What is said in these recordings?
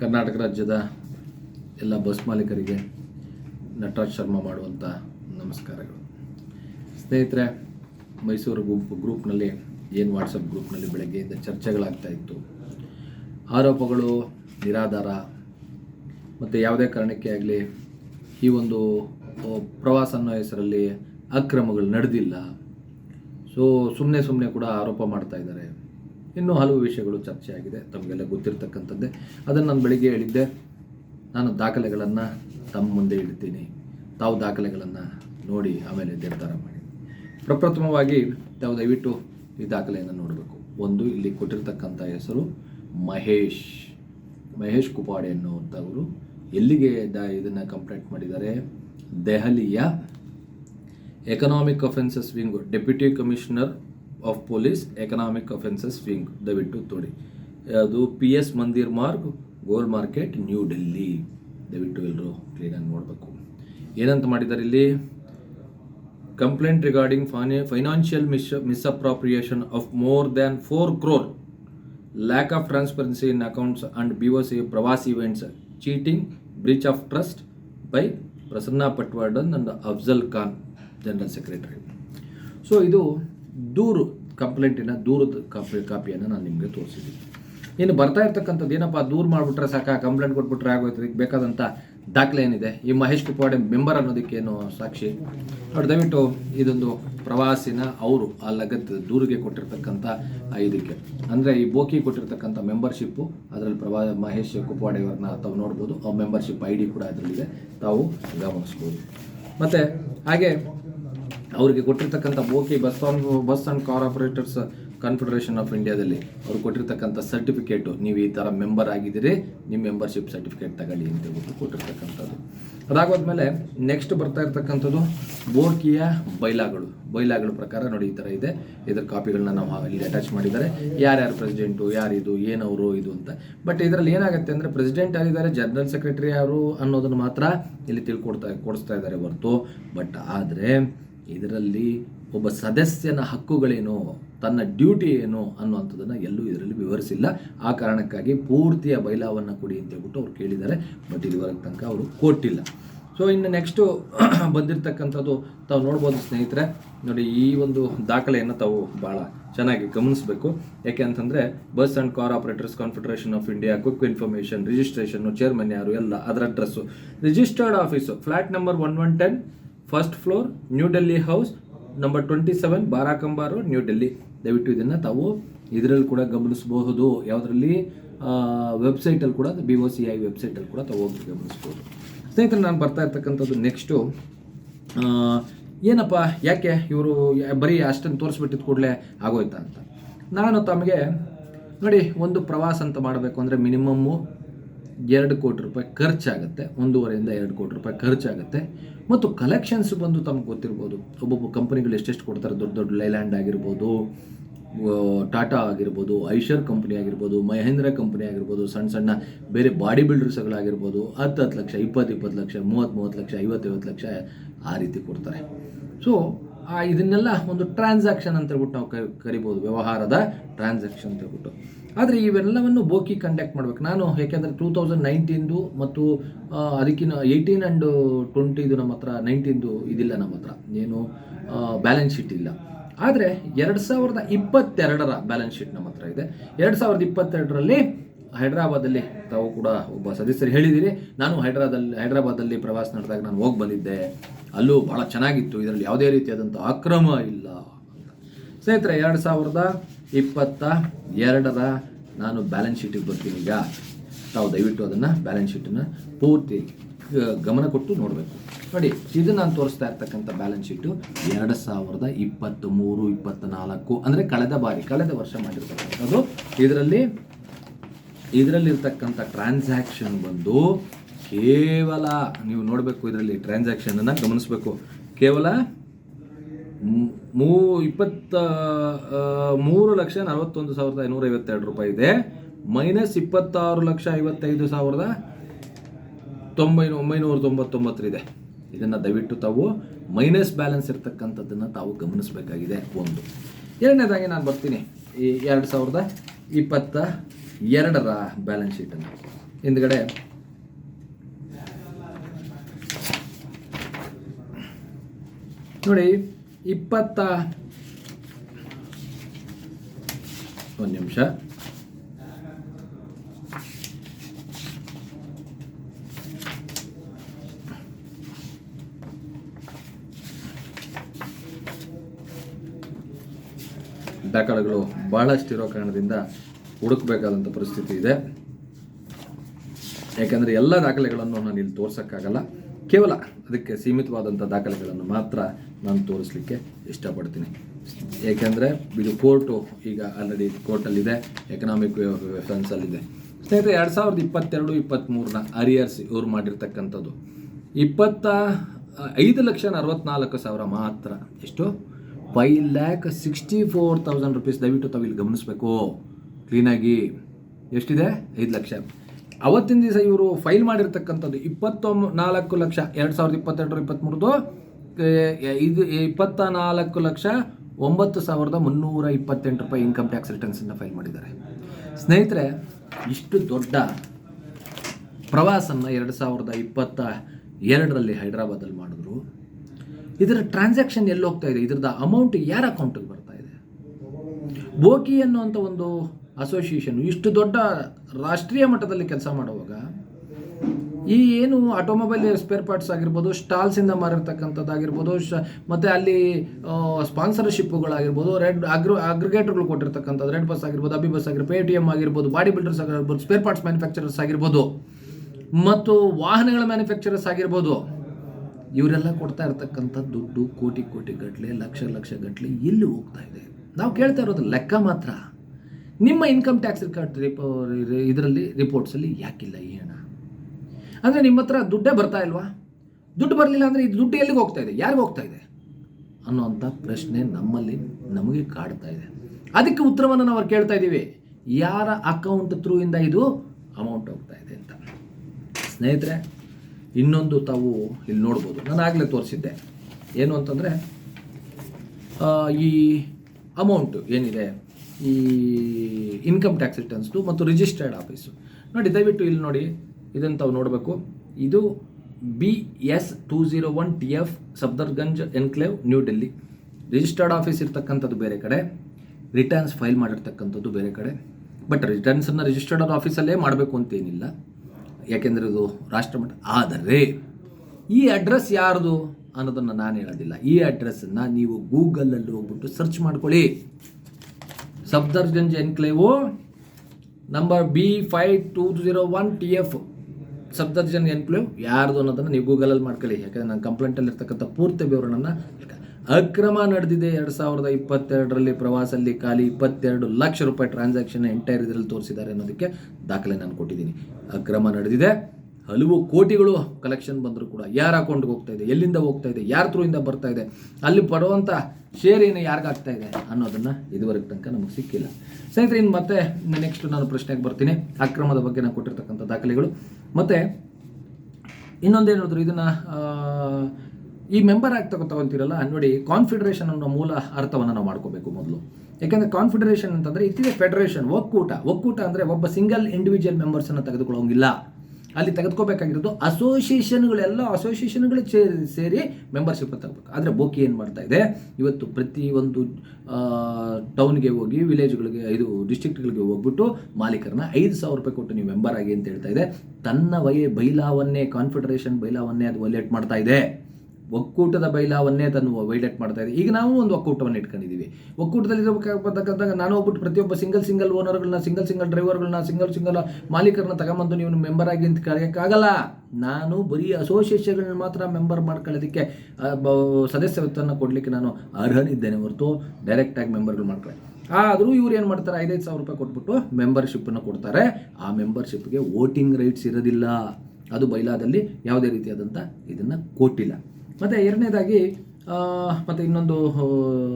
ಕರ್ನಾಟಕ ರಾಜ್ಯದ ಎಲ್ಲ ಬಸ್ ಮಾಲೀಕರಿಗೆ ನಟರಾಜ್ ಶರ್ಮಾ ಮಾಡುವಂಥ ನಮಸ್ಕಾರಗಳು. ಸ್ನೇಹಿತರೆ, ಮೈಸೂರು ಗುಂಪು ಗ್ರೂಪ್ನಲ್ಲಿ ಏನು ವಾಟ್ಸಪ್ ಗ್ರೂಪ್ನಲ್ಲಿ ಬೆಳಗ್ಗೆಯಿಂದ ಚರ್ಚೆಗಳಾಗ್ತಾ ಇತ್ತು. ಆರೋಪಗಳು, ನಿರಾಧಾರ, ಮತ್ತು ಯಾವುದೇ ಕಾರಣಕ್ಕೆ ಆಗಲಿ ಈ ಒಂದು ಪ್ರವಾಸ ಅನ್ನೋ ಹೆಸರಲ್ಲಿ ಅಕ್ರಮಗಳು ನಡೆದಿಲ್ಲ. ಸೊ ಸುಮ್ಮನೆ ಸುಮ್ಮನೆ ಕೂಡ ಆರೋಪ ಮಾಡ್ತಾ ಇದ್ದಾರೆ. ಇನ್ನೂ ಹಲವು ವಿಷಯಗಳು ಚರ್ಚೆಯಾಗಿದೆ, ತಮಗೆಲ್ಲ ಗೊತ್ತಿರತಕ್ಕಂಥದ್ದೇ. ಅದನ್ನು ನಾನು ಬೆಳಿಗ್ಗೆ ಹೇಳಿದ್ದೆ, ನಾನು ದಾಖಲೆಗಳನ್ನು ತಮ್ಮ ಮುಂದೆ ಇಡ್ತೀನಿ. ತಾವು ದಾಖಲೆಗಳನ್ನು ನೋಡಿ ಆಮೇಲೆ ನಿರ್ಧಾರ ಮಾಡಿ. ಪ್ರಪ್ರಥಮವಾಗಿ ತಾವು ದಯವಿಟ್ಟು ಈ ದಾಖಲೆಯನ್ನು ನೋಡಬೇಕು. ಒಂದು, ಇಲ್ಲಿ ಕೊಟ್ಟಿರ್ತಕ್ಕಂಥ ಹೆಸರು ಮಹೇಶ್. ಮಹೇಶ್ ಕುಪಾಡೆ ಅನ್ನುವಂಥವರು ಎಲ್ಲಿಗೆ ದ ಇದನ್ನು ಕಂಪ್ಲೇಂಟ್ ಮಾಡಿದ್ದಾರೆ? ದೆಹಲಿಯ economic offences wing deputy commissioner of police economic offences wing ದಯವಿಟ್ಟು ತೋಡಿ ಅದು P S Mandir Marg, Gole market, New Delhi. ದಯವಿಟ್ಟು ಎಲ್ಲರೂ ಕ್ಲೀನಾಗಿ ನೋಡಬೇಕು. ಏನಂತ ಮಾಡಿದ್ದಾರೆ ಇಲ್ಲಿ? Complaint regarding financial mis misappropriation of more than four crore lack of transparency in accounts and B O C Pravas events cheating breach of trust by Prasanna Patwardhan and Afzal Khan general secretary so ಇದು ದೂರು ಕಂಪ್ಲೇಂಟಿನ ದೂರದ copy, ಕಾಪಿಯನ್ನು ನಾನು ನಿಮಗೆ ತೋರಿಸಿದ್ದೀನಿ. ಇನ್ನು ಬರ್ತಾ ಇರ್ತಕ್ಕಂಥದ್ದು ಏನಪ್ಪ? ದೂರು ಮಾಡಿಬಿಟ್ರೆ ಸಾಕ? ಕಂಪ್ಲೇಂಟ್ ಕೊಟ್ಬಿಟ್ರೆ ಆಗೋಯ್ತು ಇದಕ್ಕೆ ಬೇಕಾದಂಥ ದಾಖಲೆ ಏನಿದೆ? ಈ ಮಹೇಶ್ ಕುಪ್ಪಾಡೆ ಮೆಂಬರ್ ಅನ್ನೋದಕ್ಕೇನು ಸಾಕ್ಷಿ? ನೋಡಿ, ದಯವಿಟ್ಟು ಇದೊಂದು ಪ್ರವಾಸಿನ ಅವರು, ಆ ಲಗತ್ ದೂರಿಗೆ ಕೊಟ್ಟಿರ್ತಕ್ಕಂಥ ಇದಕ್ಕೆ. ಅಂದರೆ ಈ ಬೋಕಿ ಕೊಟ್ಟಿರ್ತಕ್ಕಂಥ ಮೆಂಬರ್ಶಿಪ್ಪು, ಅದರಲ್ಲಿ ಪ್ರವಾ ಮಹೇಶ್ ಕುಪ್ಪಾಡೆ ಅವ್ರನ್ನ ತಾವು ನೋಡ್ಬೋದು. ಆ ಮೆಂಬರ್ಶಿಪ್ ಐ ಡಿ ಕೂಡ ಅದರಲ್ಲಿದೆ. ತಾವು ಗಮನಿಸ್ಬೋದು. ಮತ್ತು ಹಾಗೆ ಅವರಿಗೆ ಕೊಟ್ಟಿರ್ತಕ್ಕಂಥ ಬೋಕಿ bus on bus and car operators confederation of ಇಂಡಿಯಾದಲ್ಲಿ ಅವ್ರು ಕೊಟ್ಟಿರ್ತಕ್ಕಂಥ ಸರ್ಟಿಫಿಕೇಟು. ನೀವು ಈ ಥರ ಮೆಂಬರ್ ಆಗಿದ್ದೀರಿ, ನಿಮ್ಮ ಮೆಂಬರ್ಶಿಪ್ ಸರ್ಟಿಫಿಕೇಟ್ ತಗೊಳ್ಳಿ ಅಂತ ಹೇಳ್ಬಿಟ್ಟು ಕೊಟ್ಟಿರ್ತಕ್ಕಂಥದ್ದು. ಅದಾಗೋದ್ಮೇಲೆ ನೆಕ್ಸ್ಟ್ ಬರ್ತಾ ಇರ್ತಕ್ಕಂಥದ್ದು ಬೋರ್ಕಿಯ ಬೈಲಾಗಳು. ಬೈಲಾಗಳ ಪ್ರಕಾರ ನೋಡಿ ಈ ಥರ ಇದೆ. ಇದರ ಕಾಪಿಗಳನ್ನ ನಾವು ಇಲ್ಲಿ ಅಟ್ಯಾಚ್ ಮಾಡಿದ್ದಾರೆ. ಯಾರ್ಯಾರು ಪ್ರೆಸಿಡೆಂಟು ಯಾರಿದು, ಏನವರು, ಇದು ಅಂತ. ಬಟ್ ಇದರಲ್ಲಿ ಏನಾಗುತ್ತೆ ಅಂದರೆ ಪ್ರೆಸಿಡೆಂಟ್ ಯಾರಿದ್ದಾರೆ ಜನರಲ್ ಸೆಕ್ರೆಟರಿ ಯಾರು ಅನ್ನೋದನ್ನು ಮಾತ್ರ ಇಲ್ಲಿ ತಿಳ್ಕೊಡ್ತಾ, ಕೊಡಿಸ್ತಾ ಇದ್ದಾರೆ ಹೊರತು. ಬಟ್ ಆದರೆ ಇದರಲ್ಲಿ ಒಬ್ಬ ಸದಸ್ಯನ ಹಕ್ಕುಗಳೇನು, ತನ್ನ ಡ್ಯೂಟಿ ಏನು ಅನ್ನುವಂಥದ್ದನ್ನು ಎಲ್ಲೂ ಇದರಲ್ಲಿ ವಿವರಿಸಿಲ್ಲ. ಆ ಕಾರಣಕ್ಕಾಗಿ ಪೂರ್ತಿಯ ಬೈಲಾವನ್ನು ಕೊಡಿ ಅಂತ ಹೇಳ್ಬಿಟ್ಟು ಅವ್ರು ಕೇಳಿದ್ದಾರೆ. ಬಟ್ ಇದುವರೆಗೆ ತನಕ ಅವರು ಕೊಟ್ಟಿಲ್ಲ. ಸೊ ಇನ್ನು ನೆಕ್ಸ್ಟು ಬಂದಿರತಕ್ಕಂಥದ್ದು ತಾವು ನೋಡ್ಬೋದು ಸ್ನೇಹಿತರೆ. ನೋಡಿ, ಈ ಒಂದು ದಾಖಲೆಯನ್ನು ತಾವು ಭಾಳ ಚೆನ್ನಾಗಿ ಗಮನಿಸಬೇಕು. ಯಾಕೆ ಅಂತಂದರೆ bus and car operators confederation of India quick information registration chairman ಯಾರು, ಎಲ್ಲ, ಅದರ address registered office flat number one one ten first floor New Delhi house number twenty seven ಬಾರಾಕಂಬಾರು New Delhi ದಯವಿಟ್ಟು ಇದನ್ನು ತಾವು ಇದರಲ್ಲಿ ಕೂಡ ಗಮನಿಸಬಹುದು. ಯಾವುದರಲ್ಲಿ? ವೆಬ್ಸೈಟಲ್ಲಿ ಕೂಡ ಬಿ ಓ ಸಿ ಐ ವೆಬ್ಸೈಟಲ್ಲಿ ಕೂಡ ತಾವು ಹೋಗಿ ಗಮನಿಸ್ಬೋದು ಸ್ನೇಹಿತರೆ, ನಾನು ಬರ್ತಾ ಇರ್ತಕ್ಕಂಥದ್ದು ನೆಕ್ಸ್ಟು ಏನಪ್ಪ, ಯಾಕೆ ಇವರು, ಬರೀ ಅಷ್ಟನ್ನು ತೋರಿಸ್ಬಿಟ್ಟಿದ ಕೂಡಲೇ ಆಗೋಯ್ತಾ ಅಂತ? ನಾನು ತಮಗೆ, ನೋಡಿ, ಒಂದು ಪ್ರವಾಸ ಅಂತ ಮಾಡಬೇಕು ಅಂದರೆ ಮಿನಿಮಮ್ಮು ಎರಡು ಕೋಟಿ ರೂಪಾಯಿ ಖರ್ಚಾಗುತ್ತೆ. ಒಂದೂವರೆಯಿಂದ ಎರಡು ಕೋಟಿ ರೂಪಾಯಿ ಖರ್ಚಾಗುತ್ತೆ. ಮತ್ತು ಕಲೆಕ್ಷನ್ಸ್ ಬಂದು ತಮಗೆ ಗೊತ್ತಿರ್ಬೋದು. ಒಬ್ಬೊಬ್ಬ ಕಂಪನಿಗಳು ಎಷ್ಟೆಷ್ಟು ಕೊಡ್ತಾರೆ, ದೊಡ್ಡ ದೊಡ್ಡ ಲೈಲ್ಯಾಂಡ್ ಆಗಿರ್ಬೋದು ಟಾಟಾ ಆಗಿರ್ಬೋದು ಐಷರ್ ಕಂಪ್ನಿ ಆಗಿರ್ಬೋದು ಮಹೇಂದ್ರ ಕಂಪ್ನಿ ಆಗಿರ್ಬೋದು, ಸಣ್ಣ ಸಣ್ಣ ಬೇರೆ ಬಾಡಿ ಬಿಲ್ಡರ್ಸ್ಗಳಾಗಿರ್ಬೋದು ಹತ್ತು ಹತ್ತು ಲಕ್ಷ, ಇಪ್ಪತ್ತು ಇಪ್ಪತ್ತು ಲಕ್ಷ, ಮೂವತ್ತು ಮೂವತ್ತು ಲಕ್ಷ ಐವತ್ತೈವತ್ತು ಐವತ್ತು ಲಕ್ಷ ಆ ರೀತಿ ಕೊಡ್ತಾರೆ. ಸೊ ಇದನ್ನೆಲ್ಲ ಒಂದು ಟ್ರಾನ್ಸಾಕ್ಷನ್ ಅಂತ ಹೇಳ್ಬಿಟ್ಟು ನಾವು ಕರಿ ಕರಿಬೋದು ವ್ಯವಹಾರದ ಟ್ರಾನ್ಸಾಕ್ಷನ್ ಅಂತ ಹೇಳ್ಬಿಟ್ಟು. ಆದರೆ ಇವೆಲ್ಲವನ್ನು ಬೋಕಿ ಕಂಡಕ್ಟ್ ಮಾಡ್ಬೇಕು. ನಾನು ಯಾಕೆಂದರೆ ಟೂ ತೌಸಂಡ್ ನೈನ್ಟೀನ್ದು ಮತ್ತು ಆ, ಅದಕ್ಕಿಂತ ಏಯ್ಟೀನ್ ಆ್ಯಂಡ್ ಟ್ವೆಂಟಿದು ನಮ್ಮ ಹತ್ರ ನೈನ್ಟೀನ್ದು ಇದಿಲ್ಲ ನಮ್ಮ ಹತ್ರ. ಏನು ಬ್ಯಾಲೆನ್ಸ್ ಶೀಟ್ ಇಲ್ಲ. ಆದರೆ ಎರಡು ಸಾವಿರದ ಇಪ್ಪತ್ತೆರಡರ ಬ್ಯಾಲೆನ್ಸ್ ಶೀಟ್ ನಮ್ಮ ಹತ್ರ ಇದೆ. ಎರಡು ಸಾವಿರದ ಇಪ್ಪತ್ತೆರಡರಲ್ಲಿ ಹೈದರಾಬಾದಲ್ಲಿ ತಾವು ಕೂಡ ಒಬ್ಬ ಸದಸ್ಯರು ಹೇಳಿದ್ದೀರಿ. ನಾನು ಹೈದರಾಬಾದಲ್ಲಿ ಹೈದರಾಬಾದಲ್ಲಿ ಪ್ರವಾಸ ನಡೆದಾಗ ನಾನು ಹೋಗಿ ಬಂದಿದ್ದೆ. ಅಲ್ಲೂ ಭಾಳ ಚೆನ್ನಾಗಿತ್ತು. ಇದರಲ್ಲಿ ಯಾವುದೇ ರೀತಿಯಾದಂಥ ಅಕ್ರಮ ಇಲ್ಲ ಸ್ನೇಹಿತರೆ, ಎರಡು ಸಾವಿರದ ಇಪ್ಪತ್ತ ಎರಡರ ನಾನು ಬ್ಯಾಲೆನ್ಸ್ ಶೀಟಿಗೆ ಬರ್ತೀನಿ. ಈಗ ತಾವು ದಯವಿಟ್ಟು ಅದನ್ನು ಬ್ಯಾಲೆನ್ಸ್ ಶೀಟನ್ನು ಪೂರ್ತಿ ಗಮನ ಕೊಟ್ಟು ನೋಡಬೇಕು. ನೋಡಿ, ಇದು ನಾನು ತೋರಿಸ್ತಾ ಇರ್ತಕ್ಕಂಥ ಬ್ಯಾಲೆನ್ಸ್ ಶೀಟು ಎರಡು ಸಾವಿರದ ಇಪ್ಪತ್ತ್ ಮೂರು, ಇಪ್ಪತ್ತ ನಾಲ್ಕು, ಅಂದರೆ ಕಳೆದ ಬಾರಿ, ಕಳೆದ ವರ್ಷ ಮಾಡಿರ್ತಕ್ಕಂಥದ್ದು. ಇದರಲ್ಲಿ ಇದರಲ್ಲಿರ್ತಕ್ಕಂಥ ಟ್ರಾನ್ಸಾಕ್ಷನ್ ಬಂದು ಕೇವಲ, ನೀವು ನೋಡಬೇಕು ಇದರಲ್ಲಿ ಟ್ರಾನ್ಸಾಕ್ಷನನ್ನು ಗಮನಿಸಬೇಕು. ಕೇವಲ ಮೂ- ಇಪ್ಪತ್ತ ಮೂರು ಲಕ್ಷ ನಲವತ್ತೊಂದು ಸಾವಿರದ ಐನೂರ ಐವತ್ತೆರಡು ರೂಪಾಯಿ ಇದೆ. ಮೈನಸ್ ಇಪ್ಪತ್ತಾರು ಲಕ್ಷ ಐವತ್ತೈದು ಸಾವಿರದ ತೊಂಬೈನೂ ಒಂಬೈನೂರ ತೊಂಬತ್ತೊಂಬತ್ತರಿದೆ. ಇದನ್ನು ದಯವಿಟ್ಟು ತಾವು ಮೈನಸ್ ಬ್ಯಾಲೆನ್ಸ್ ಇರ್ತಕ್ಕಂಥದ್ದನ್ನು ತಾವು ಗಮನಿಸಬೇಕಾಗಿದೆ ಒಂದು. ಎರಡನೇದಾಗಿ ನಾನು ಬರ್ತೀನಿ. ಈ ಎರಡು ಸಾವಿರದ ಇಪ್ಪತ್ತ ಎರಡರ ಬ್ಯಾಲೆನ್ಸ್ ಶೀಟನ್ನು ಹಿಂದ್ಗಡೆ. ನೋಡಿ ಇಪ್ಪತ್ತ ಒಂದು ನಿಮಿಷ. ದಾಖಲೆಗಳು ಬಹಳಷ್ಟಿರೋ ಕಾರಣದಿಂದ ಹುಡುಕಬೇಕಾದಂಥ ಪರಿಸ್ಥಿತಿ ಇದೆ. ಯಾಕೆಂದರೆ ಎಲ್ಲ ದಾಖಲೆಗಳನ್ನು ನಾನು ಇಲ್ಲಿ ತೋರ್ಸೋಕ್ಕಾಗಲ್ಲ. ಕೇವಲ ಅದಕ್ಕೆ ಸೀಮಿತವಾದಂಥ ದಾಖಲೆಗಳನ್ನು ಮಾತ್ರ ನಾನು ತೋರಿಸಲಿಕ್ಕೆ ಇಷ್ಟಪಡ್ತೀನಿ. ಏಕೆಂದರೆ ಇದು ಕೋರ್ಟು ಈಗ ಆಲ್ರೆಡಿ ಕೋರ್ಟಲ್ಲಿದೆ ಎಕನಾಮಿಕ್ ಅಲ್ಲಿದೆ. ಸ್ನೇಹಿತರೆ, ಎರಡು ಸಾವಿರದ ಇಪ್ಪತ್ತೆರಡು ಇಪ್ಪತ್ತ್ಮೂರನ ಅರಿಯರ್ಸ್ ಇವ್ರು ಮಾಡಿರ್ತಕ್ಕಂಥದ್ದು. ಇಪ್ಪತ್ತ ಐದು ಲಕ್ಷ ಅರವತ್ನಾಲ್ಕು ಸಾವಿರ ಮಾತ್ರ. ಎಷ್ಟು? Five lakh sixty four thousand rupees ದಯವಿಟ್ಟು ತಾವು ಇಲ್ಲಿ ಗಮನಿಸಬೇಕು. ಕ್ಲೀನಾಗಿ ಎಷ್ಟಿದೆ? ಐದು ಲಕ್ಷ. ಅವತ್ತಿನ ದಿವಸ ಇವರು ಫೈಲ್ ಮಾಡಿರ್ತಕ್ಕಂಥದ್ದು ಇಪ್ಪತ್ತೊಂಬ ನಾಲ್ಕು ಲಕ್ಷ, ಎರಡು ಸಾವಿರದ ಇಪ್ಪತ್ತೆರಡು ಇಪ್ಪತ್ತ್ಮೂರದು ಇದು ಇಪ್ಪತ್ತ ನಾಲ್ಕು ಲಕ್ಷ, ಒಂಬತ್ತು ಸಾವಿರದ ಮುನ್ನೂರ ಇಪ್ಪತ್ತೆಂಟು ರೂಪಾಯಿ ಇನ್ಕಮ್ ಟ್ಯಾಕ್ಸ್ ರಿಟರ್ನ್ಸನ್ನು ಫೈಲ್ ಮಾಡಿದ್ದಾರೆ. ಸ್ನೇಹಿತರೆ, ಇಷ್ಟು ದೊಡ್ಡ ಪ್ರವಾಸನ್ನು ಎರಡು ಸಾವಿರದ ಇಪ್ಪತ್ತ ಎರಡರಲ್ಲಿ ಹೈದರಾಬಾದಲ್ಲಿ ಮಾಡಿದ್ರು. ಇದರ ಟ್ರಾನ್ಸಾಕ್ಷನ್ ಎಲ್ಲಿ ಹೋಗ್ತಾ ಇದೆ? ಇದರದ ಅಮೌಂಟ್ ಯಾರ ಅಕೌಂಟಿಗೆ ಬರ್ತಾ ಇದೆ? ಬೋಕಿ ಅನ್ನುವಂಥ ಒಂದು ಅಸೋಸಿಯೇಷನ್ ಇಷ್ಟು ದೊಡ್ಡ ರಾಷ್ಟ್ರೀಯ ಮಟ್ಟದಲ್ಲಿ ಕೆಲಸ ಮಾಡುವಾಗ ಈ ಏನು ಆಟೋಮೊಬೈಲ್ ಸ್ಪೇರ್ ಪಾರ್ಟ್ಸ್ ಆಗಿರ್ಬೋದು ಸ್ಟಾಲ್ಸಿಂದ ಮಾರಿರ್ತಕ್ಕಂಥದ್ದಾಗಿರ್ಬೋದು, ಶ ಮತ್ತು ಅಲ್ಲಿ ಸ್ಪಾನ್ಸರ್ಶಿಪ್ಗಳಾಗಿರ್ಬೋದು ರೆಡ್ ಅಗ್ರ ಅಗ್ರಿಗೇಟರ್ಗಳು ಕೊಟ್ಟಿರ್ತಕ್ಕಂಥದ್ದು ರೆಡ್ ಬಸ್ ಆಗಿರ್ಬೋದು ಅಬಿ ಬಸ್ ಆಗಿರ್ಬೋದು ಪೇ ಟಿ ಎಂ ಆಗಿರ್ಬೋದು ಬಾಡಿ ಬಿಲ್ಡರ್ಸ್ ಆಗಿರ್ಬೋದು ಸ್ಪೇರ್ ಪಾರ್ಟ್ಸ್ ಮ್ಯಾನುಫ್ಯಾಕ್ಚರರ್ಸ್ ಆಗಿರ್ಬೋದು, ಮತ್ತು ವಾಹನಗಳ ಮ್ಯಾನುಫ್ಯಾಕ್ಚರರ್ಸ್ ಆಗಿರ್ಬೋದು, ಇವರೆಲ್ಲ ಕೊಡ್ತಾ ಇರ್ತಕ್ಕಂಥ ದುಡ್ಡು ಕೋಟಿ ಕೋಟಿ ಗಟ್ಟಲೆ ಲಕ್ಷ ಲಕ್ಷ ಗಟ್ಟಲೆ ಎಲ್ಲಿ ಹೋಗ್ತಾ ಇದೆ. ನಾವು ಕೇಳ್ತಾ ಇರೋದು ಲೆಕ್ಕ ಮಾತ್ರ. ನಿಮ್ಮ ಇನ್ಕಮ್ ಟ್ಯಾಕ್ಸ್ ರಿಕಾರ್ಡ್ ರಿಪೋ ಇದರಲ್ಲಿ ರಿಪೋರ್ಟ್ಸಲ್ಲಿ ಯಾಕಿಲ್ಲ ಈ ಹಣ? ಅಂದರೆ ನಿಮ್ಮ ಹತ್ರ ದುಡ್ಡೇ ಬರ್ತಾ ಇಲ್ವಾ? ದುಡ್ಡು ಬರಲಿಲ್ಲ ಅಂದರೆ ಇದು ದುಡ್ಡು ಎಲ್ಲಿಗೆ ಹೋಗ್ತಾ ಇದೆ? ಯಾರಿಗೆ ಹೋಗ್ತಾ ಇದೆ? ಅನ್ನೋಂಥ ಪ್ರಶ್ನೆ ನಮ್ಮಲ್ಲಿ ನಮಗೆ ಕಾಡ್ತಾ ಇದೆ. ಅದಕ್ಕೆ ಉತ್ತರವನ್ನು ನಾವು ಕೇಳ್ತಾ ಇದ್ದೀವಿ. ಯಾರ ಅಕೌಂಟ್ ಥ್ರೂ ಇಂದ ಇದು ಅಮೌಂಟ್ ಹೋಗ್ತಾ ಇದೆ ಅಂತ. ಸ್ನೇಹಿತರೆ, ಇನ್ನೊಂದು ತಾವು ಇಲ್ಲಿ ನೋಡ್ಬೋದು. ನಾನು ಆಗಲೇ ತೋರಿಸಿದ್ದೆ. ಏನು ಅಂತಂದರೆ ಈ ಅಮೌಂಟು ಏನಿದೆ? ಈ ಇನ್ಕಮ್ ಟ್ಯಾಕ್ಸ್ ರಿಟರ್ನ್ಸ್ದು ಮತ್ತು ರಿಜಿಸ್ಟರ್ಡ್ ಆಫೀಸು ನೋಡಿ, ದಯವಿಟ್ಟು ಇಲ್ಲಿ ನೋಡಿ, ಇದನ್ನು ತಾವು ನೋಡಬೇಕು. ಇದು B S two zero one T F Safdarjung enclave New Delhi registered office ಇರ್ತಕ್ಕಂಥದ್ದು ಬೇರೆ ಕಡೆ. ರಿಟರ್ನ್ಸ್ ಫೈಲ್ ಮಾಡಿರ್ತಕ್ಕಂಥದ್ದು ಬೇರೆ ಕಡೆ. ಬಟ್ ರಿಟರ್ನ್ಸನ್ನು ರಿಜಿಸ್ಟರ್ಡ್ ಆಫೀಸಲ್ಲೇ ಮಾಡಬೇಕು ಅಂತೇನಿಲ್ಲ. ಯಾಕೆಂದರೆ ಇದು ರಾಷ್ಟ್ರಮಟ್ಟ. ಆದರೆ, ಈ ಅಡ್ರೆಸ್ ಯಾರ್ದು ಅನ್ನೋದನ್ನು ನಾನು ಹೇಳೋದಿಲ್ಲ. ಈ ಅಡ್ರೆಸ್ಸನ್ನು ನೀವು ಗೂಗಲಲ್ಲಿ ಹೋಗ್ಬಿಟ್ಟು ಸರ್ಚ್ ಮಾಡ್ಕೊಳ್ಳಿ. Safdarjung enclave number B five two zero one T F Safdarjung enclave ಯಾರ್ದು ಅನ್ನೋದನ್ನು ನೀವು ಗೂಗಲಲ್ಲಿ ಮಾಡ್ಕೊಳ್ಳಿ. ಯಾಕಂದರೆ ನನ್ನ ಕಂಪ್ಲೇಂಟಲ್ಲಿ ಇರ್ತಕ್ಕಂಥ ಪೂರ್ತಿ ವಿವರಣನ ಅಕ್ರಮ ನಡೆದಿದೆ ಎರಡು ಸಾವಿರದ ಇಪ್ಪತ್ತೆರಡರಲ್ಲಿ ಪ್ರವಾಸಲ್ಲಿ ಖಾಲಿ ಇಪ್ಪತ್ತೆರಡು ಲಕ್ಷ ರೂಪಾಯಿ ಟ್ರಾನ್ಸಾಕ್ಷನ್ ಎಂಟೈರ್ ಇದರಲ್ಲಿ ತೋರಿಸಿದ್ದಾರೆ ಅನ್ನೋದಕ್ಕೆ ದಾಖಲೆ ನಾನು ಕೊಟ್ಟಿದ್ದೀನಿ. ಅಕ್ರಮ ನಡೆದಿದೆ. ಹಲವು ಕೋಟಿಗಳು ಕಲೆಕ್ಷನ್ ಬಂದರೂ ಕೂಡ ಯಾರು ಅಕೌಂಟ್ಗೆ ಹೋಗ್ತಾ ಇದೆ, ಎಲ್ಲಿಂದ ಹೋಗ್ತಾ ಇದೆ, ಯಾರ ಥ್ರೂ ಬರ್ತಾ ಇದೆ, ಅಲ್ಲಿ ಪಡುವಂಥ ಶೇರ್ ಏನು ಯಾರಿಗಾಗ್ತಾ ಇದೆ ಅನ್ನೋದನ್ನು ಇದುವರೆಗೆ ತನಕ ನಮಗೆ ಸಿಕ್ಕಿಲ್ಲ. ಸ್ನೇಹಿತರೆ ಇನ್ನು ಮತ್ತೆ ನೆಕ್ಸ್ಟ್ ನಾನು ಪ್ರಶ್ನೆಗೆ ಬರ್ತೀನಿ. ಅಕ್ರಮದ ಬಗ್ಗೆ ನಾನು ಕೊಟ್ಟಿರ್ತಕ್ಕಂಥ ದಾಖಲೆಗಳು. ಮತ್ತು ಇನ್ನೊಂದೇನು ಹೇಳಿದ್ರು, ಇದನ್ನು ಈ ಮೆಂಬರ್ ಆಗಿ ತಗೋ ತಗೊಂತೀರಲ್ಲ, ನೋಡಿ ಕಾನ್ಫಿಡರೇಷನ್ ಅನ್ನೋ ಮೂಲ ಅರ್ಥವನ್ನು ನಾವು ಮಾಡ್ಕೋಬೇಕು ಮೊದಲು. ಯಾಕೆಂದರೆ ಕಾನ್ಫಿಡರೇಷನ್ ಅಂತಂದರೆ ಇಟ್ಟಿದೆ ಫೆಡರೇಷನ್ ಒಕ್ಕೂಟ ಒಕ್ಕೂಟ ಅಂದರೆ ಒಬ್ಬ ಸಿಂಗಲ್ ಇಂಡಿವಿಜುವಲ್ ಮೆಂಬರ್ಸನ್ನು ತೆಗೆದುಕೊಳ್ಳೋಂಗಿಲ್ಲ. ಅಲ್ಲಿ ತೆಗೆದುಕೋಬೇಕಾಗಿರೋದು ಅಸೋಸಿಯೇಷನ್ಗಳೆಲ್ಲ ಅಸೋಸಿಯೇಷನ್ಗಳು ಸೇರಿ ಮೆಂಬರ್ಶಿಪ್ ತಗೋಬೇಕು ಆದರೆ ಬೋಕಿ ಏನು ಮಾಡ್ತಾ ಇದೆ? ಇವತ್ತು ಪ್ರತಿ ಒಂದು ಟೌನ್ಗೆ ಹೋಗಿ ವಿಲೇಜ್ಗಳಿಗೆ ಇದು ಡಿಸ್ಟಿಕ್ಟ್ಗಳಿಗೆ ಹೋಗ್ಬಿಟ್ಟು ಮಾಲೀಕರನ್ನ ಐದು ಸಾವಿರ ರೂಪಾಯಿ ಕೊಟ್ಟು ನೀವು ಮೆಂಬರ್ ಆಗಿ ಅಂತ ಹೇಳ್ತಾ ಇದೆ. ತನ್ನ ವಯ ಬೈಲಾವನ್ನೇ ಕಾನ್ಫೆಡರೇಷನ್ ಬೈಲಾವನ್ನೇ ಅದು ವೈಲೇಟ್ ಮಾಡ್ತಾ ಇದೆ. ಒಕ್ಕೂಟದ ಬೈಲಾವನ್ನೇ ತನ್ನ ವೈಲೇಟ್ ಮಾಡ್ತಾ ಇದೆ. ಈಗ ನಾವು ಒಂದು ಒಕ್ಕೂಟವನ್ನು ಇಟ್ಕೊಂಡಿದ್ದೀವಿ. ಒಕ್ಕೂಟದಲ್ಲಿ ಇರಬೇಕಾಗತಕ್ಕಂಥ ನಾನು ಹೋಗ್ಬಿಟ್ಟು ಪ್ರತಿಯೊಬ್ಬ ಸಿಂಗಲ್ ಸಿಂಗಲ್ ಓನರ್ಗಳನ್ನ ಸಿಂಗಲ್ ಸಿಂಗಲ್ ಡ್ರೈವರ್ಗಳನ್ನ ಸಿಂಗಲ್ ಸಿಂಗಲ್ ಮಾಲೀಕರನ್ನ ತಗೊಂಬಂದು ನೀವು ಮೆಂಬರ್ ಆಗಿ ಅಂತ ಕರೆಯೋಕ್ಕಾಗಲ್ಲ ನಾನು ಬರೀ ಅಸೋಸಿಯೇಷನ್ಗಳನ್ನ ಮಾತ್ರ ಮೆಂಬರ್ ಮಾಡ್ಕೊಳ್ಳೋದಕ್ಕೆ ಸದಸ್ಯತ್ವವನ್ನು ಕೊಡಲಿಕ್ಕೆ ನಾನು ಅರ್ಹನಿದ್ದೇನೆ ಹೊರತು ಡೈರೆಕ್ಟಾಗಿ ಮೆಂಬರ್ಗಳು ಮಾಡ್ಕೊಳ್ಳಿ. ಆದರೂ ಇವ್ರು ಏನು ಮಾಡ್ತಾರೆ? ಐದೈದು ಸಾವಿರ ರೂಪಾಯಿ ಕೊಟ್ಬಿಟ್ಟು ಮೆಂಬರ್ಶಿಪ್ಪನ್ನು ಕೊಡ್ತಾರೆ. ಆ ಮೆಂಬರ್ಶಿಪ್ಗೆ ವೋಟಿಂಗ್ ರೈಟ್ಸ್ ಇರೋದಿಲ್ಲ. ಅದು ಬೈಲಾದಲ್ಲಿ ಯಾವುದೇ ರೀತಿಯಾದಂಥ ಇದನ್ನು ಕೊಟ್ಟಿಲ್ಲ. ಮತ್ತು ಎರಡನೇದಾಗಿ ಮತ್ತು ಇನ್ನೊಂದು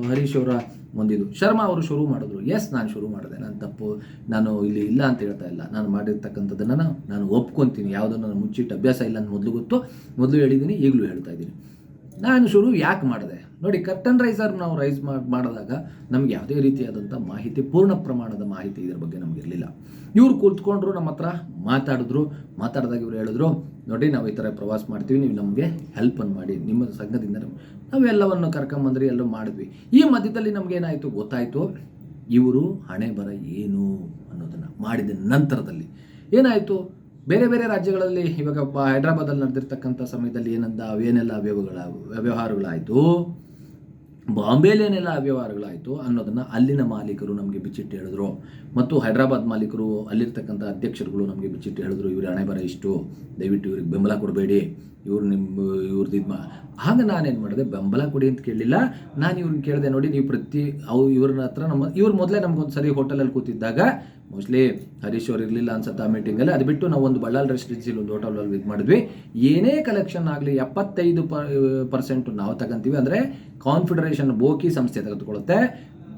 ಹರೀಶ್ ಅವರ ಒಂದಿದು. ಶರ್ಮಾ ಅವರು ಶುರು ಮಾಡಿದ್ರು. ಎಸ್ ನಾನು ಶುರು ಮಾಡಿದೆ. ನಾನು ತಪ್ಪು, ನಾನು ಇಲ್ಲಿ ಇಲ್ಲ ಅಂತ ಹೇಳ್ತಾ ಇಲ್ಲ. ನಾನು ಮಾಡಿರ್ತಕ್ಕಂಥದ್ದನ್ನು ನಾನು ಒಪ್ಕೊತೀನಿ. ಯಾವುದನ್ನು ನಾನು ಮುಚ್ಚಿಟ್ಟು ಅಭ್ಯಾಸ ಇಲ್ಲ ಅಂತ ಮೊದಲು ಗೊತ್ತು. ಮೊದಲು ಹೇಳಿದ್ದೀನಿ, ಈಗಲೂ ಹೇಳ್ತಾ ಇದ್ದೀನಿ. ನಾನು ಶುರು ಯಾಕೆ ಮಾಡಿದೆ? ನೋಡಿ ಕರ್ಟನ್ ರೈಸರ್ ನಾವು ರೈಸ್ ಮಾಡಿದಾಗ ನಮ್ಗೆ ಯಾವುದೇ ರೀತಿಯಾದಂಥ ಮಾಹಿತಿ, ಪೂರ್ಣ ಪ್ರಮಾಣದ ಮಾಹಿತಿ ಇದ್ರ ಬಗ್ಗೆ ನಮಗಿರಲಿಲ್ಲ ಇವರು ಕೂತ್ಕೊಂಡ್ರು, ನಮ್ಮ ಹತ್ರ ಮಾತಾಡಿದ್ರು. ಮಾತಾಡಿದಾಗ ಇವರು ಹೇಳಿದ್ರು ನೋಡಿ ನಾವು ಈ ಥರ ಪ್ರವಾಸ ಮಾಡ್ತೀವಿ, ನೀವು ನಮಗೆ ಹೆಲ್ಪನ್ನು ಮಾಡಿ ನಿಮ್ಮ ಸಂಘದಿಂದ ನಾವೆಲ್ಲವನ್ನು ಕರ್ಕೊಂಬಂದ್ರೆ ಎಲ್ಲವನ್ನು ಕರ್ಕೊಂಬಂದ್ರಿ ಎಲ್ಲ ಮಾಡಿದ್ವಿ. ಈ ಮಧ್ಯದಲ್ಲಿ ನಮಗೇನಾಯಿತು ಗೊತ್ತಾಯಿತು. ಇವರು ಹಣೆ ಬರ ಏನು ಅನ್ನೋದನ್ನು ಮಾಡಿದ ನಂತರದಲ್ಲಿ ಏನಾಯಿತು? ಬೇರೆ ಬೇರೆ ರಾಜ್ಯಗಳಲ್ಲಿ ಇವಾಗ ಹೈದ್ರಾಬಾದಲ್ಲಿ ನಡೆದಿರ್ತಕ್ಕಂಥ ಸಮಯದಲ್ಲಿ ಏನಂದ, ಅವೇನೆಲ್ಲ ಅವ್ಯವಗಳ ವ್ಯವಹಾರಗಳಾಯಿತು ಬಾಂಬೆಲಿ ಏನೆಲ್ಲ ಅವ್ಯವಹಾರಗಳಾಯಿತು ಅನ್ನೋದನ್ನು ಅಲ್ಲಿನ ಮಾಲೀಕರು ನಮಗೆ ಬಿಚ್ಚಿಟ್ಟು ಹೇಳಿದ್ರು. ಮತ್ತು ಹೈದರಾಬಾದ್ ಮಾಲೀಕರು ಅಲ್ಲಿರ್ತಕ್ಕಂಥ ಅಧ್ಯಕ್ಷರುಗಳು ನಮಗೆ ಬಿಚ್ಚಿಟ್ಟು ಹೇಳಿದ್ರು ಇವ್ರ ಹಣೆ ಬರ ಇಷ್ಟು, ದಯವಿಟ್ಟು ಇವ್ರಿಗೆ ಬೆಂಬಲ ಕೊಡಬೇಡಿ. ಇವ್ರು ನಿಮ್ಮ ಇವ್ರದ್ದು ಇದು ಆಗ ನಾನೇನು ಮಾಡಿದೆ, ಬೆಂಬಲ ಕೊಡಿ ಅಂತ ಕೇಳಲಿಲ್ಲ. ನಾನು ಇವ್ರನ್ನ ಕೇಳಿದೆ ನೋಡಿ, ನೀವು ಪ್ರತಿ, ಅವು ಇವ್ರನ್ನ ಹತ್ರ ನಮ್ಮ, ಇವ್ರು ಮೊದಲೇ ನಮ್ಗೊಂದು ಸರಿ ಹೋಟೆಲಲ್ಲಿ ಕೂತಿದ್ದಾಗ ಮೋಸ್ಟ್ಲಿ ಹರೀಶ್ ಅವ್ರು ಇರಲಿಲ್ಲ ಅನ್ಸುತ್ತೆ ಆ ಮೀಟಿಂಗಲ್ಲಿ ಅದು ಬಿಟ್ಟು ನಾವು ಒಂದು ಬಳ್ಳಾಲ್ ರೆಸಿಡೆನ್ಸಿಲಿ ಒಂದು ಹೋಟೆಲಲ್ಲಿ ಇದು ಮಾಡಿದ್ವಿ. ಏನೇ ಕಲೆಕ್ಷನ್ ಆಗಲಿ, ಎಪ್ಪತ್ತೈದು ಪರ್ಸೆಂಟ್ ನಾವು ತಗೊಂತೀವಿ. ಅಂದರೆ ಕಾನ್ಫಿಡರೇಷನ್ ಬೋಕಿ ಸಂಸ್ಥೆ ತೆಗೆದುಕೊಳ್ಳುತ್ತೆ.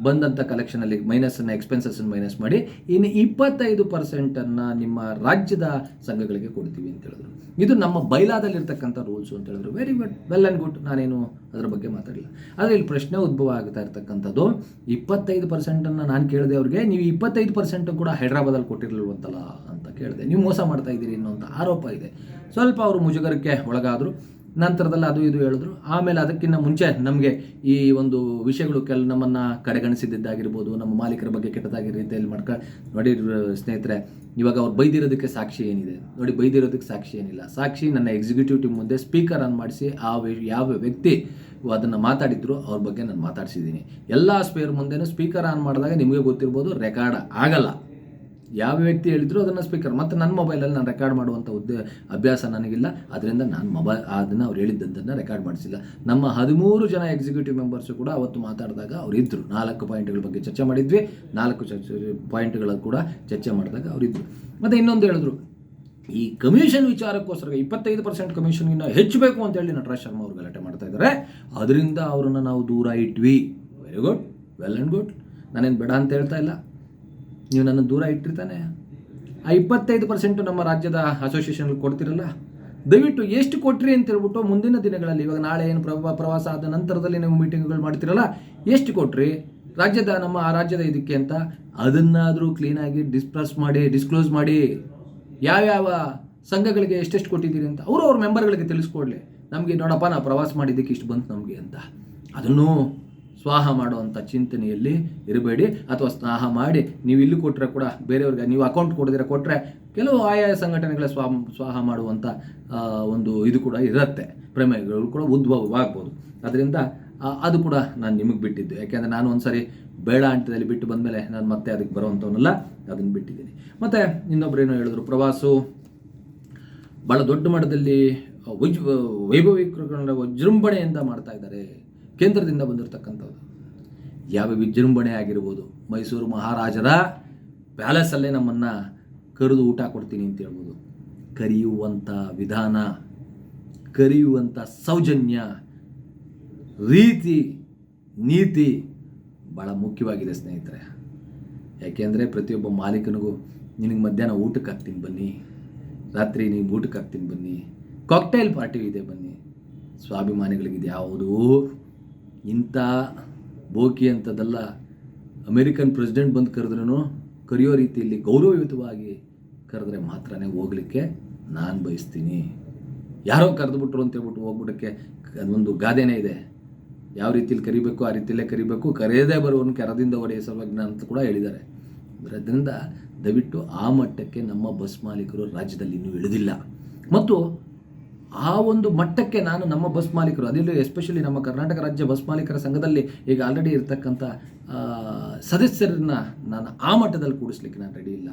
ಬಂದಂಥ ಕಲೆಕ್ಷನಲ್ಲಿ ಮೈನಸನ್ನು ಎಕ್ಸ್ಪೆನ್ಸಸ್ಸನ್ನು ಮೈನಸ್ ಮಾಡಿ, ಇನ್ನು ಇಪ್ಪತ್ತೈದು ಪರ್ಸೆಂಟನ್ನು ನಿಮ್ಮ ರಾಜ್ಯದ ಸಂಘಗಳಿಗೆ ಕೊಡ್ತೀವಿ ಅಂತ ಹೇಳಿದ್ರು. ಇದು ನಮ್ಮ ಬೈಲಾದಲ್ಲಿರ್ತಕ್ಕಂಥ ರೂಲ್ಸು ಅಂತ ಹೇಳಿದ್ರು. Very good well and good ನಾನೇನು ಅದರ ಬಗ್ಗೆ ಮಾತಾಡಲಿಲ್ಲ ಆದರೆ ಇಲ್ಲಿ ಪ್ರಶ್ನೆ ಉದ್ಭವ ಆಗ್ತಾ ಇರ್ತಕ್ಕಂಥದ್ದು, ಇಪ್ಪತ್ತೈದು ಪರ್ಸೆಂಟನ್ನು ನಾನು ಕೇಳಿದೆ ಅವ್ರಿಗೆ, ನೀವು ಇಪ್ಪತ್ತೈದು ಪರ್ಸೆಂಟು ಕೂಡ ಹೈದ್ರಾಬಾದಲ್ಲಿ ಕೊಟ್ಟಿರಲಿಲ್ವಂತಲ್ಲ ಅಂತ ಕೇಳಿದೆ. ನೀವು ಮೋಸ ಮಾಡ್ತಾ ಇದ್ದೀರಿ ಅನ್ನೋಂಥ ಆರೋಪ ಇದೆ. ಸ್ವಲ್ಪ ಅವರು ಮುಜುಗರಕ್ಕೆ ಒಳಗಾದರು. ನಂತರದಲ್ಲಿ ಅದು ಇದು ಹೇಳಿದ್ರು. ಆಮೇಲೆ ಅದಕ್ಕಿಂತ ಮುಂಚೆ ನಮಗೆ ಈ ಒಂದು ವಿಷಯಗಳು ಕೆಲ, ನಮ್ಮನ್ನು ಕಡೆಗಣಿಸಿದ್ದಾಗಿರ್ಬೋದು ನಮ್ಮ ಮಾಲೀಕರ ಬಗ್ಗೆ ಕೆಟ್ಟದಾಗಿ ರೀತಿಯಲ್ಲಿ ಮಾಡ್ಕ ನೋಡಿ ಸ್ನೇಹಿತರೆ, ಇವಾಗ ಅವ್ರು ಬೈದಿರೋದಕ್ಕೆ ಸಾಕ್ಷಿ ಏನಿದೆ? ನೋಡಿ, ಬೈದಿರೋದಕ್ಕೆ ಸಾಕ್ಷಿ ಏನಿಲ್ಲ. ಸಾಕ್ಷಿ ನನ್ನ ಎಕ್ಸಿಕ್ಯೂಟಿವ್ ಟೀಮ್ ಮುಂದೆ ಸ್ಪೀಕರ್ ಆನ್ ಮಾಡಿಸಿ, ಆ ಯಾವ ವ್ಯಕ್ತಿ ಅದನ್ನು ಮಾತಾಡಿದ್ರು, ಅವ್ರ ಬಗ್ಗೆ ನಾನು ಮಾತಾಡಿಸಿದ್ದೀನಿ. ಎಲ್ಲ ಸ್ಪೇರ್ ಮುಂದೆನೂ ಸ್ಪೀಕರ್ ಆನ್ ಮಾಡಿದಾಗ ನಿಮಗೆ ಗೊತ್ತಿರ್ಬೋದು ರೆಕಾರ್ಡ್ ಆಗಲ್ಲ. ಯಾವ ವ್ಯಕ್ತಿ ಹೇಳಿದ್ರು ಅದನ್ನು ಸ್ಪೀಕರ್ ಮತ್ತು ನನ್ನ ಮೊಬೈಲಲ್ಲಿ ನಾನು ರೆಕಾರ್ಡ್ ಮಾಡುವಂಥ ಉದ್ದೇ, ಅಭ್ಯಾಸ ನನಗಿಲ್ಲ. ಅದರಿಂದ ನಾನು ಮೊಬೈಲ್ ಅದನ್ನು ಅವ್ರು ಹೇಳಿದ್ದನ್ನು ರೆಕಾರ್ಡ್ ಮಾಡಿಸಿಲ್ಲ. ನಮ್ಮ ಹದಿಮೂರು ಜನ ಎಕ್ಸಿಕ್ಯೂಟಿವ್ ಮೆಂಬರ್ಸು ಕೂಡ ಅವತ್ತು ಮಾತಾಡಿದಾಗ ಅವ್ರು ಇದ್ದರು ನಾಲ್ಕು ಪಾಯಿಂಟ್ಗಳ ಬಗ್ಗೆ ಚರ್ಚೆ ಮಾಡಿದ್ವಿ. ನಾಲ್ಕು ಚರ್ಚೆ ಪಾಯಿಂಟ್ಗಳ ಕೂಡ ಚರ್ಚೆ ಮಾಡಿದಾಗ ಅವರಿದ್ದರು ಮತ್ತು ಇನ್ನೊಂದು ಹೇಳಿದ್ರು. ಈ ಕಮಿಷನ್ ವಿಚಾರಕ್ಕೋಸ್ಕರ ಇಪ್ಪತ್ತೈದು ಪರ್ಸೆಂಟ್ ಕಮಿಷನ್ಗಿನ್ನ ಹೆಚ್ಚಬೇಕು ಅಂತೇಳಿ ನಟರಾಜ್ ಶರ್ಮಾ ಅವ್ರು ಗಲಾಟೆ ಮಾಡ್ತಾ ಇದ್ದಾರೆ ಅದರಿಂದ ಅವರನ್ನು ನಾವು ದೂರ ಇಟ್ವಿ. Very good well and good ನಾನೇನು ಬೇಡ ಅಂತ ಹೇಳ್ತಾ ಇಲ್ಲ. ನೀವು ನನ್ನ ದೂರ ಇಟ್ಟಿರ್ತಾನೆ. ಆ ಇಪ್ಪತ್ತೈದು ಪರ್ಸೆಂಟು ನಮ್ಮ ರಾಜ್ಯದ ಅಸೋಸಿಯೇಷನ್ ಕೊಡ್ತಿರಲ್ಲ? ದಯವಿಟ್ಟು ಎಷ್ಟು ಕೊಟ್ರಿ ಅಂತ ಹೇಳ್ಬಿಟ್ಟು ಮುಂದಿನ ದಿನಗಳಲ್ಲಿ, ಇವಾಗ ನಾಳೆ ಏನು ಪ್ರವಾ, ಪ್ರವಾಸ ಆದ ನಂತರದಲ್ಲಿ ನೀವು ಮೀಟಿಂಗ್ಗಳು ಮಾಡ್ತಿರಲ್ಲ, ಎಷ್ಟು ಕೊಟ್ರಿ? ರಾಜ್ಯದ, ನಮ್ಮ ಆ ರಾಜ್ಯದ ಇದಕ್ಕೆ ಅಂತ ಅದನ್ನಾದರೂ ಕ್ಲೀನಾಗಿ ಡಿಸ್ಪ್ರಸ್ ಮಾಡಿ ಡಿಸ್ಕ್ಲೋಸ್ ಮಾಡಿ. ಯಾವ್ಯಾವ ಸಂಘಗಳಿಗೆ ಎಷ್ಟೆಷ್ಟು ಕೊಟ್ಟಿದ್ದೀರಿ ಅಂತ ಅವರು ಅವ್ರ ಮೆಂಬರ್ಗಳಿಗೆ ತಿಳಿಸ್ಕೊಡ್ಲಿ. ನಮಗೆ ನೋಡಪ್ಪ ನಾವು ಪ್ರವಾಸ ಮಾಡಿದ್ದಕ್ಕೆ ಇಷ್ಟು ಬಂತು ನಮಗೆ ಅಂತ. ಅದನ್ನು ಸ್ವಾಹ ಮಾಡುವಂಥ ಚಿಂತನೆಯಲ್ಲಿ ಇರಬೇಡಿ. ಅಥವಾ ಸ್ನಾಹ ಮಾಡಿ ನೀವು ಇಲ್ಲಿ ಕೊಟ್ಟರೆ ಕೂಡ ಬೇರೆಯವ್ರಿಗೆ, ನೀವು ಅಕೌಂಟ್ ಕೊಡದಿರ ಕೊಟ್ಟರೆ ಕೆಲವು ಆಯಾ ಸಂಘಟನೆಗಳ ಸ್ವಾ, ಸ್ವಾಹ ಮಾಡುವಂಥ ಒಂದು ಇದು ಕೂಡ ಇರುತ್ತೆ. ಪ್ರಮೇಯಗಳು ಕೂಡ ಉದ್ಭವವಾಗ್ಬೋದು. ಅದರಿಂದ ಅದು ಕೂಡ ನಾನು ನಿಮಗೆ ಬಿಟ್ಟಿದ್ದು. ಯಾಕೆಂದರೆ ನಾನು ಒಂದು ಬೇಡ ಅಂಟದಲ್ಲಿ ಬಿಟ್ಟು ಬಂದಮೇಲೆ ನಾನು ಮತ್ತೆ ಅದಕ್ಕೆ ಬರುವಂಥವನ್ನಲ್ಲ ಅದನ್ನು ಬಿಟ್ಟಿದ್ದೀನಿ. ಮತ್ತು ಇನ್ನೊಬ್ರು ಏನೋ ಹೇಳಿದ್ರು, ಪ್ರವಾಸು ಭಾಳ ದೊಡ್ಡ ಮಟ್ಟದಲ್ಲಿ ವೈಭವೀಕರಣ ವಿಜೃಂಭಣೆಯಿಂದ ಮಾಡ್ತಾ ಇದ್ದಾರೆ. ಕೇಂದ್ರದಿಂದ ಬಂದಿರತಕ್ಕಂಥದ್ದು. ಯಾವ ವಿಜೃಂಭಣೆ ಆಗಿರ್ಬೋದು, ಮೈಸೂರು ಮಹಾರಾಜರ ಪ್ಯಾಲೇಸಲ್ಲೇ ನಮ್ಮನ್ನು ಕರೆದು ಊಟ ಕೊಡ್ತೀನಿ ಅಂತ ಹೇಳ್ಬೋದು. ಕರೆಯುವಂಥ ವಿಧಾನ, ಕರೆಯುವಂಥ ಸೌಜನ್ಯ, ರೀತಿ, ನೀತಿ ಭಾಳ ಮುಖ್ಯವಾಗಿದೆ ಸ್ನೇಹಿತರೆ. ಯಾಕೆಂದರೆ ಪ್ರತಿಯೊಬ್ಬ ಮಾಲೀಕನಿಗೂ, ನಿನಗೆ ಮಧ್ಯಾಹ್ನ ಊಟಕ್ಕೆ ಹಾಕ್ತೀನಿ ಬನ್ನಿ, ರಾತ್ರಿ ನೀವು ಊಟಕ್ಕೆ ಹಾಕ್ತೀನಿ ಬನ್ನಿ ಕಾಕ್ಟೈಲ್ ಪಾರ್ಟಿ ಇದೆ ಬನ್ನಿ. ಸ್ವಾಭಿಮಾನಿಗಳಿಗಿದೆ ಯಾವುದೂ ಇಂಥ ಬೋಕಿ ಅಂಥದ್ದೆಲ್ಲ ಅಮೇರಿಕನ್ ಪ್ರೆಸಿಡೆಂಟ್ ಬಂದು ಕರೆದ್ರೂ ಕರೆಯೋ ರೀತಿಯಲ್ಲಿ ಗೌರವಯುತವಾಗಿ ಕರೆದ್ರೆ ಮಾತ್ರನೇ ಹೋಗಲಿಕ್ಕೆ ನಾನು ಬಯಸ್ತೀನಿ. ಯಾರೋ ಕರೆದುಬಿಟ್ರು ಅಂತ ಹೇಳ್ಬಿಟ್ಟು ಹೋಗ್ಬಿಡಕ್ಕೆ ಅದೊಂದು ಗಾದೆನೇ ಇದೆ. ಯಾವ ರೀತಿಯಲ್ಲಿ ಕರಿಬೇಕು, ಆ ರೀತಿಯಲ್ಲೇ ಕರಿಬೇಕು, ಕರೆಯದೇ ಬರುವನು ಕೆರದಿಂದ ಒಡೆಯ ಸರ್ವಜ್ಞ ಅಂತ ಕೂಡ ಹೇಳಿದ್ದಾರೆ. ಅದರಿಂದ ದಯವಿಟ್ಟು ಆ ಮಟ್ಟಕ್ಕೆ ನಮ್ಮ ಬಸ್ ಮಾಲೀಕರು ರಾಜ್ಯದಲ್ಲಿ ಇನ್ನೂ ಇಳಿದಿಲ್ಲ. ಮತ್ತು ಆ ಒಂದು ಮಟ್ಟಕ್ಕೆ ನಾನು ನಮ್ಮ ಬಸ್ ಮಾಲೀಕರು ಅದರಲ್ಲೂ ಎಸ್ಪೆಷಲಿ ನಮ್ಮ ಕರ್ನಾಟಕ ರಾಜ್ಯ ಬಸ್ ಮಾಲೀಕರ ಸಂಘದಲ್ಲಿ ಈಗ ಆಲ್ರೆಡಿ ಇರತಕ್ಕಂಥ ಸದಸ್ಯರನ್ನ ನಾನು ಆ ಮಟ್ಟದಲ್ಲಿ ಕೂಡಿಸ್ಲಿಕ್ಕೆ ನಾನು ರೆಡಿ ಇಲ್ಲ.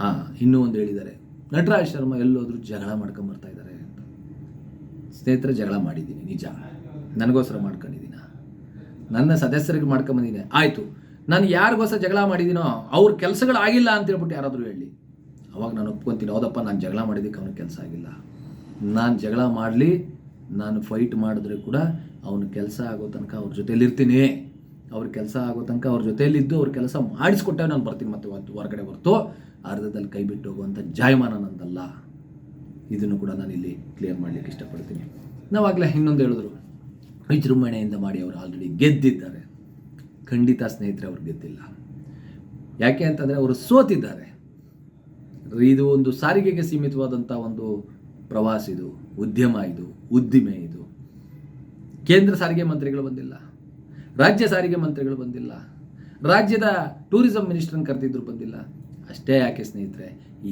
ಹಾಂ ಇನ್ನೂ ಒಂದು ಹೇಳಿದ್ದಾರೆ, ನಟರಾಜ್ ಶರ್ಮಾ ಎಲ್ಲೋದ್ರೂ ಜಗಳ ಮಾಡ್ಕೊಂಬರ್ತಾ ಇದ್ದಾರೆ ಅಂತ. ಸ್ನೇಹಿತರೆ, ಜಗಳ ಮಾಡಿದ್ದೀನಿ, ನಿಜ. ನನಗೋಸ್ಕರ ಮಾಡ್ಕೊಂಡಿದ್ದೀನ? ನನ್ನ ಸದಸ್ಯರಿಗೆ ಮಾಡ್ಕೊಂಬಂದಿದ್ದೀನಿ ಆಯಿತು. ನಾನು ಯಾರಿಗೋಸ್ಕರ ಜಗಳ ಮಾಡಿದ್ದೀನೋ, ಅವ್ರ ಕೆಲಸಗಳು ಆಗಿಲ್ಲ ಅಂತ ಹೇಳ್ಬಿಟ್ಟು ಯಾರಾದರೂ ಹೇಳಿ. ಅವಾಗ ನಾನು ಒಪ್ಕೊತೀನಿ, ಹೌದಪ್ಪ, ನಾನು ಜಗಳ ಮಾಡಿದ್ದಕ್ಕೆ ಅವನಿಗೆ ಕೆಲಸ ಆಗಿಲ್ಲ. ನಾನು ಜಗಳ ಮಾಡಲಿ, ನಾನು ಫೈಟ್ ಮಾಡಿದ್ರೆ ಕೂಡ ಅವನ ಕೆಲಸ ಆಗೋ ತನಕ ಅವ್ರ ಜೊತೆಯಲ್ಲಿರ್ತೀನಿ ಅವ್ರ ಕೆಲಸ ಆಗೋ ತನಕ ಅವ್ರ ಜೊತೆಯಲ್ಲಿದ್ದು ಅವ್ರ ಕೆಲಸ ಮಾಡಿಸ್ಕೊಟ್ಟೆ ನಾನು ಬರ್ತೀನಿ ಮತ್ತೆ ಹೊರಗಡೆ ಹೊರ್ತು. ಅರ್ಧದಲ್ಲಿ ಕೈ ಬಿಟ್ಟು ಹೋಗುವಂಥ ಜಾಯಮಾನ ನಂದಲ್ಲ. ಇದನ್ನು ಕೂಡ ನಾನು ಇಲ್ಲಿ ಕ್ಲಿಯರ್ ಮಾಡಲಿಕ್ಕೆ ಇಷ್ಟಪಡ್ತೀನಿ. ನಾವಾಗಲೇ ಇನ್ನೊಂದು ಹೇಳಿದ್ರು. ವಿಜೃಂಭಣೆಯಿಂದ ಮಾಡಿ ಅವರು ಆಲ್ರೆಡಿ ಗೆದ್ದಿದ್ದಾರೆ. ಖಂಡಿತ ಸ್ನೇಹಿತರೆ, ಅವ್ರು ಗೆದ್ದಿಲ್ಲ. ಯಾಕೆ ಅಂತಂದರೆ ಅವರು ಸೋತಿದ್ದಾರೆ. ಇದು ಒಂದು ಸಾರಿಗೆಗೆ ಸೀಮಿತವಾದಂಥ ಒಂದು ಪ್ರವಾಸ ಇದು, ಉದ್ಯಮ ಇದು, ಉದ್ದಿಮೆ ಇದು. ಕೇಂದ್ರ ಸಾರಿಗೆ ಮಂತ್ರಿಗಳು ಬಂದಿಲ್ಲ, ರಾಜ್ಯ ಸಾರಿಗೆ ಮಂತ್ರಿಗಳು ಬಂದಿಲ್ಲ, ರಾಜ್ಯದ ಟೂರಿಸಂ ಮಿನಿಸ್ಟ್ರನ್ನ ಕರೆದಿದ್ರು ಬಂದಿಲ್ಲ. ಅಷ್ಟೇ ಯಾಕೆ ಸ್ನೇಹಿತರೆ,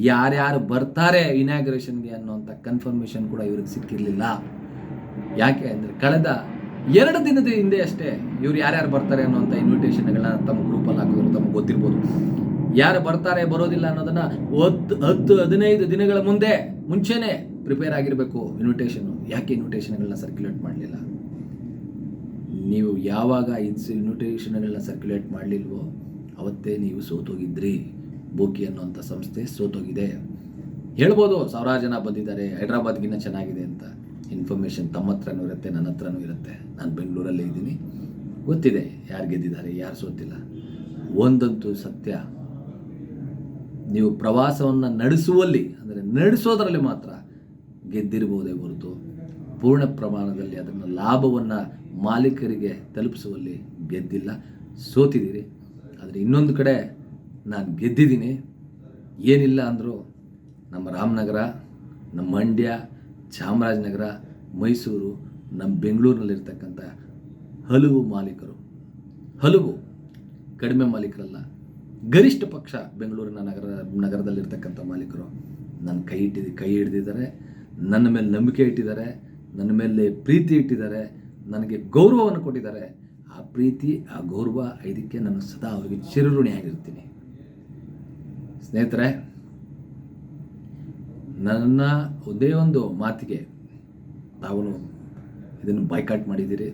ಯಾರ್ಯಾರು ಬರ್ತಾರೆ ಇನಾಗ್ರೇಷನ್ಗೆ ಅನ್ನೋಂಥ ಕನ್ಫರ್ಮೇಷನ್ ಕೂಡ ಇವ್ರಿಗೆ ಸಿಕ್ಕಿರಲಿಲ್ಲ. ಯಾಕೆ ಅಂದರೆ ಕಳೆದ ಎರಡು ದಿನದ ಹಿಂದೆ ಅಷ್ಟೇ ಇವ್ರು ಯಾರ್ಯಾರು ಬರ್ತಾರೆ ಅನ್ನೋಂಥ ಇನ್ವಿಟೇಷನ್ಗಳನ್ನ ತಮ್ಮ ಗ್ರೂಪಲ್ಲಿ ಹಾಕಿದ್ರು, ತಮಗೆ ಗೊತ್ತಿರ್ಬೋದು. ಯಾರು ಬರ್ತಾರೆ ಬರೋದಿಲ್ಲ ಅನ್ನೋದನ್ನು ಹತ್ತು ಹತ್ತು, ಹದಿನೈದು ದಿನಗಳ ಮುಂದೆ, ಮುಂಚೆನೇ ಪ್ರಿಪೇರ್ ಆಗಿರಬೇಕು ಇನ್ವಿಟೇಷನ್ನು ಯಾಕೆ ಇನ್ವಿಟೇಷನ್ಗಳನ್ನ ಸರ್ಕ್ಯುಲೇಟ್ ಮಾಡಲಿಲ್ಲ? ನೀವು ಯಾವಾಗ ಇನ್ಸ್ ಇನ್ವಿಟೇಷನ್ಗಳನ್ನ ಸರ್ಕ್ಯುಲೇಟ್ ಮಾಡಲಿಲ್ವೋ ಅವತ್ತೇ ನೀವು ಸೋತೋಗಿದ್ರಿ. ಬೋಕಿ ಅನ್ನೋಂಥ ಸಂಸ್ಥೆ ಸೋತೋಗಿದೆ. ಹೇಳ್ಬೋದು, ಸಾವಿರಾರು ಜನ ಬಂದಿದ್ದಾರೆ, ಹೈದ್ರಾಬಾದ್ಗಿನ್ನ ಚೆನ್ನಾಗಿದೆ ಅಂತ. ಇನ್ಫಾರ್ಮೇಷನ್ ತಮ್ಮ ಹತ್ರನೂ ಇರುತ್ತೆ ನನ್ನ ಹತ್ರನೂ ಇರುತ್ತೆ. ನಾನು ಬೆಂಗಳೂರಲ್ಲೇ ಇದ್ದೀನಿ. ಗೊತ್ತಿದೆ ಯಾರು ಗೆದ್ದಿದ್ದಾರೆ, ಯಾರು ಸೋತಿಲ್ಲ. ಒಂದಂತೂ ಸತ್ಯ. ನೀವು ಪ್ರವಾಸವನ್ನು ನಡೆಸುವಲ್ಲಿ, ಅಂದರೆ ನಡೆಸೋದರಲ್ಲಿ ಮಾತ್ರ ಗೆದ್ದಿರಬಹುದೇ ಹೊರತು ಪೂರ್ಣ ಪ್ರಮಾಣದಲ್ಲಿ ಅದನ್ನು ಲಾಭವನ್ನು ಮಾಲೀಕರಿಗೆ ತಲುಪಿಸುವಲ್ಲಿ ಗೆದ್ದಿಲ್ಲ. ಸೋತಿದ್ದೀರಿ. ಆದರೆ ಇನ್ನೊಂದು ಕಡೆ ನಾನು ಗೆದ್ದಿದ್ದೀನಿ. ಏನಿಲ್ಲ ಅಂದರೂ ನಮ್ಮ ರಾಮನಗರ, ನಮ್ಮ ಮಂಡ್ಯ, ಚಾಮರಾಜನಗರ, ಮೈಸೂರು, ನಮ್ಮ ಬೆಂಗಳೂರಿನಲ್ಲಿರ್ತಕ್ಕಂಥ ಹಲವು ಮಾಲೀಕರು, ಹಲವು ಕಡಿಮೆ ಮಾಲೀಕರಲ್ಲ, ಗರಿಷ್ಠ ಪಕ್ಷ ಬೆಂಗಳೂರಿನ ನಗರ, ನಗರದಲ್ಲಿರ್ತಕ್ಕಂಥ ಮಾಲೀಕರು ನನ್ನ ಕೈ ಇಟ್ಟಿದ್ದು, ಕೈ ಹಿಡಿದಿದ್ದಾರೆ. ನನ್ನ ಮೇಲೆ ನಂಬಿಕೆ ಇಟ್ಟಿದ್ದಾರೆ, ನನ್ನ ಮೇಲೆ ಪ್ರೀತಿ ಇಟ್ಟಿದ್ದಾರೆ, ನನಗೆ ಗೌರವವನ್ನು ಕೊಟ್ಟಿದ್ದಾರೆ. ಆ ಪ್ರೀತಿ, ಆ ಗೌರವ ಇದಕ್ಕೆ ನಾನು ಸದಾ ಅವರಿಗೆ ಚಿರಋಣಿಯಾಗಿರ್ತೀನಿ ಸ್ನೇಹಿತರೆ, ನನ್ನ ಒಂದೇ ಒಂದು ಮಾತಿಗೆ ತಾವು ಇದನ್ನು ಬಾಯ್ಕಾಟ್ ಮಾಡಿದ್ದೀರಿ.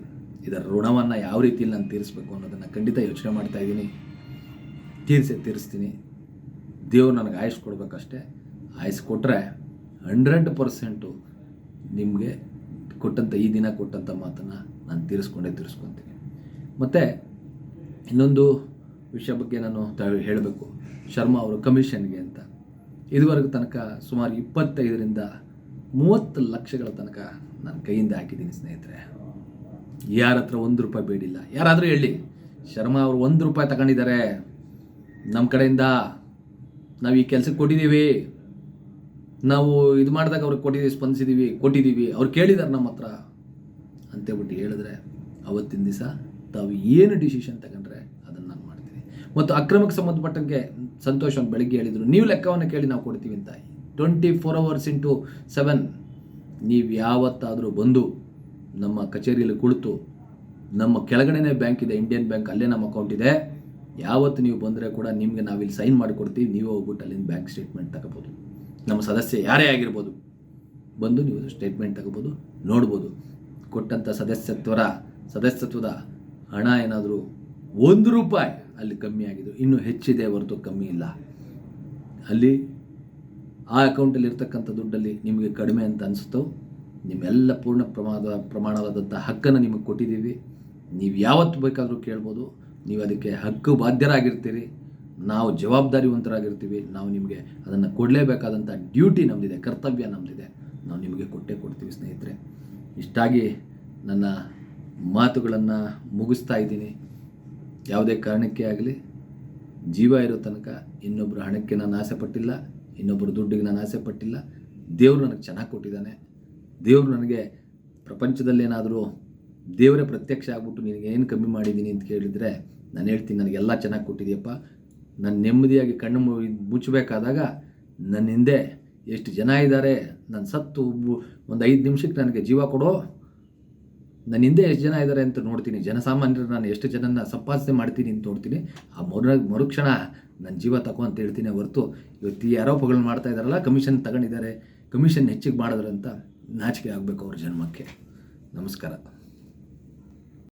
ಇದರ ಋಣವನ್ನು ಯಾವ ರೀತಿಯಲ್ಲಿ ನಾನು ತೀರಿಸ್ಬೇಕು ಅನ್ನೋದನ್ನು ಖಂಡಿತ ಯೋಚನೆ ಮಾಡ್ತಾ ಇದ್ದೀನಿ. ತೀರಿಸಿ ತೀರಿಸ್ತೀನಿ. ದೇವ್ರು ನನಗೆ ಆಯುಷ್ ಕೊಡಬೇಕಷ್ಟೇ. ಆಯಸ್ ಕೊಟ್ಟರೆ ಹಂಡ್ರೆಡ್ ಪರ್ಸೆಂಟು ನಿಮಗೆ ಕೊಟ್ಟಂಥ ಈ ದಿನ ಕೊಟ್ಟಂಥ ಮಾತನ್ನು ನಾನು ತೀರಿಸ್ಕೊಂಡೇ, ತೀರಿಸ್ಕೊತೀನಿ. ಮತ್ತು ಇನ್ನೊಂದು ವಿಷಯ ಬಗ್ಗೆ ನಾನು ಹೇಳಬೇಕು. ಶರ್ಮಾ ಅವರು ಕಮಿಷನ್ಗೆ ಅಂತ. ಇದುವರೆಗೂ ತನಕ ಸುಮಾರು ಇಪ್ಪತ್ತೈದರಿಂದ ಮೂವತ್ತು ಲಕ್ಷಗಳ ತನಕ ನಾನು ಕೈಯಿಂದ ಹಾಕಿದ್ದೀನಿ ಸ್ನೇಹಿತರೆ. ಯಾರ ಹತ್ರ ಒಂದು ರೂಪಾಯಿ ಬೇಡಿಲ್ಲ. ಯಾರಾದರೂ ಹೇಳಿ. ಶರ್ಮಾ ಅವರು ಒಂದು ರೂಪಾಯಿ ತಗೊಂಡಿದ್ದಾರೆ. ನಮ್ಮ ಕಡೆಯಿಂದ ನಾವು ಈ ಕೆಲಸಕ್ಕೆ ಕೊಟ್ಟಿದ್ದೀವಿ. ನಾವು ಇದು ಮಾಡಿದಾಗ ಅವ್ರಿಗೆ ಕೊಟ್ಟಿದ್ದೀವಿ ಸ್ಪಂದಿಸಿದ್ದೀವಿ ಕೊಟ್ಟಿದ್ದೀವಿ. ಅವ್ರು ಕೇಳಿದ್ದಾರೆ ನಮ್ಮ ಹತ್ರ. ಅಂತೇಳ್ಬಿಟ್ಟು ಹೇಳಿದ್ರೆ ಅವತ್ತಿನ ದಿವಸ ತಾವು ಏನು ಡಿಸಿಷನ್ ತಗೊಂಡ್ರೆ ಅದನ್ನು ನಾನು ಮಾಡ್ತೀನಿ. ಮತ್ತು ಅಕ್ರಮಕ್ಕೆ ಸಂಬಂಧಪಟ್ಟಂಗೆ ಸಂತೋಷ್ ಅವ್ನು ಬೆಳಗ್ಗೆ ಹೇಳಿದರು, ನೀವು ಲೆಕ್ಕವನ್ನು ಕೇಳಿ ನಾವು ಕೊಡ್ತೀವಿ ಅಂತ. Twenty four hours into seven ನೀವು ಯಾವತ್ತಾದರೂ ಬಂದು ನಮ್ಮ ಕಚೇರಿಯಲ್ಲಿ ಕುಳಿತು, ನಮ್ಮ ಕೆಳಗಡೆನೇ ಬ್ಯಾಂಕ್ ಇದೆ ಇಂಡಿಯನ್ ಬ್ಯಾಂಕ್ ಅಲ್ಲೇ ನಮ್ಮ ಅಕೌಂಟ್ ಇದೆ. ಯಾವತ್ತು ನೀವು ಬಂದರೆ ಕೂಡ ನಿಮಗೆ ನಾವಿಲ್ಲಿ ಸೈನ್ ಮಾಡಿಕೊಡ್ತೀವಿ, ನೀವು ಹೋಗ್ಬಿಟ್ಟು ಅಲ್ಲಿಂದ ಬ್ಯಾಂಕ್ ಸ್ಟೇಟ್ಮೆಂಟ್ ತಗೋಬೋದು. ನಮ್ಮ ಸದಸ್ಯ ಯಾರೇ ಆಗಿರ್ಬೋದು, ಬಂದು ನೀವು ಸ್ಟೇಟ್ಮೆಂಟ್ ತಗೋಬೋದು, ನೋಡ್ಬೋದು. ಕೊಟ್ಟಂಥ ಸದಸ್ಯತ್ವರ, ಸದಸ್ಯತ್ವದ ಹಣ ಏನಾದರೂ ಒಂದು ರೂಪಾಯಿ ಅಲ್ಲಿ ಕಮ್ಮಿ ಆಗಿದ್ದು, ಇನ್ನೂ ಹೆಚ್ಚಿದೆ ಹೊರತು ಕಮ್ಮಿ ಇಲ್ಲ. ಅಲ್ಲಿ ಆ ಅಕೌಂಟಲ್ಲಿ ಇರ್ತಕ್ಕಂಥ ದುಡ್ಡಲ್ಲಿ ನಿಮಗೆ ಕಡಿಮೆ ಅಂತ ಅನಿಸುತ್ತೋ, ನಿಮ್ಮೆಲ್ಲ ಪೂರ್ಣ ಪ್ರಮಾಣದ ಪ್ರಮಾಣವಾದಂಥ ಹಕ್ಕನ್ನು ನಿಮಗೆ ಕೊಟ್ಟಿದ್ದೀವಿ. ನೀವು ಯಾವತ್ತು ಬೇಕಾದರೂ ಕೇಳ್ಬೋದು, ನೀವು ಅದಕ್ಕೆ ಹಕ್ಕು ಬಾಧ್ಯರಾಗಿರ್ತೀರಿ. ನಾವು ಜವಾಬ್ದಾರಿವಂತರಾಗಿರ್ತೀವಿ, ನಾವು ನಿಮಗೆ ಅದನ್ನು ಕೊಡಲೇಬೇಕಾದಂಥ ಡ್ಯೂಟಿ ನಮ್ಮದಿದೆ ಕರ್ತವ್ಯ ನಮ್ಮದಿದೆ ನಾವು ನಿಮಗೆ ಕೊಟ್ಟೇ ಕೊಡ್ತೀವಿ ಸ್ನೇಹಿತರೆ. ಇಷ್ಟಾಗಿ ನನ್ನ ಮಾತುಗಳನ್ನು ಮುಗಿಸ್ತಾ ಇದ್ದೀನಿ. ಯಾವುದೇ ಕಾರಣಕ್ಕೆ ಆಗಲಿ, ಜೀವ ಇರೋ ತನಕ ಇನ್ನೊಬ್ಬರ ಹಣಕ್ಕೆ ನಾನು ಆಸೆ ಪಟ್ಟಿಲ್ಲ ಇನ್ನೊಬ್ಬರ ದುಡ್ಡಿಗೆ ನಾನು ಆಸೆ ಪಟ್ಟಿಲ್ಲ. ದೇವರು ನನಗೆ ಚೆನ್ನಾಗಿ ಕೊಟ್ಟಿದ್ದಾನೆ. ದೇವರು ನನಗೆ ಪ್ರಪಂಚದಲ್ಲೇನಾದರೂ ದೇವರೇ ಪ್ರತ್ಯಕ್ಷ ಆಗ್ಬಿಟ್ಟು ನಿನಗೇನು ಕಮ್ಮಿ ಮಾಡಿದ್ದೀನಿ ಅಂತ ಕೇಳಿದರೆ, ನಾನು ಹೇಳ್ತೀನಿ, ನನಗೆಲ್ಲ ಚೆನ್ನಾಗಿ ಕೊಟ್ಟಿದೆಯಪ್ಪ. ನಾನು ನೆಮ್ಮದಿಯಾಗಿ ಕಣ್ಣು ಮುಚ್ಚಬೇಕಾದಾಗ ನನ್ನ ಹಿಂದೆ ಎಷ್ಟು ಜನ ಇದ್ದಾರೆ ನಾನು ಸತ್ತು ಒಂದು ಐದು ನಿಮಿಷಕ್ಕೆ ನನಗೆ ಜೀವ ಕೊಡೋ, ನನ್ನ ಹಿಂದೆ ಎಷ್ಟು ಜನ ಇದ್ದಾರೆ ಅಂತ ನೋಡ್ತೀನಿ. ಜನಸಾಮಾನ್ಯರು ನಾನು ಎಷ್ಟು ಜನನ ಸಂಪಾದನೆ ಮಾಡ್ತೀನಿ ಅಂತ ನೋಡ್ತೀನಿ. ಆ ಮರು, ಮರುಕ್ಷಣ ನನ್ನ ಜೀವ ತಗೋ ಅಂತ ಹೇಳ್ತೀನಿ ಹೊರತು ಇವತ್ತು ಈ ಆರೋಪಗಳನ್ನ ಮಾಡ್ತಾ ಇದ್ದಾರಲ್ಲ, ಕಮಿಷನ್ ತಗೊಂಡಿದ್ದಾರೆ, ಕಮಿಷನ್ ಹೆಚ್ಚಿಗೆ ಮಾಡಿದ್ರು ಅಂತ ನಾಚಿಕೆ ಆಗಬೇಕು ಅವ್ರ ಜನ್ಮಕ್ಕೆ. ನಮಸ್ಕಾರ.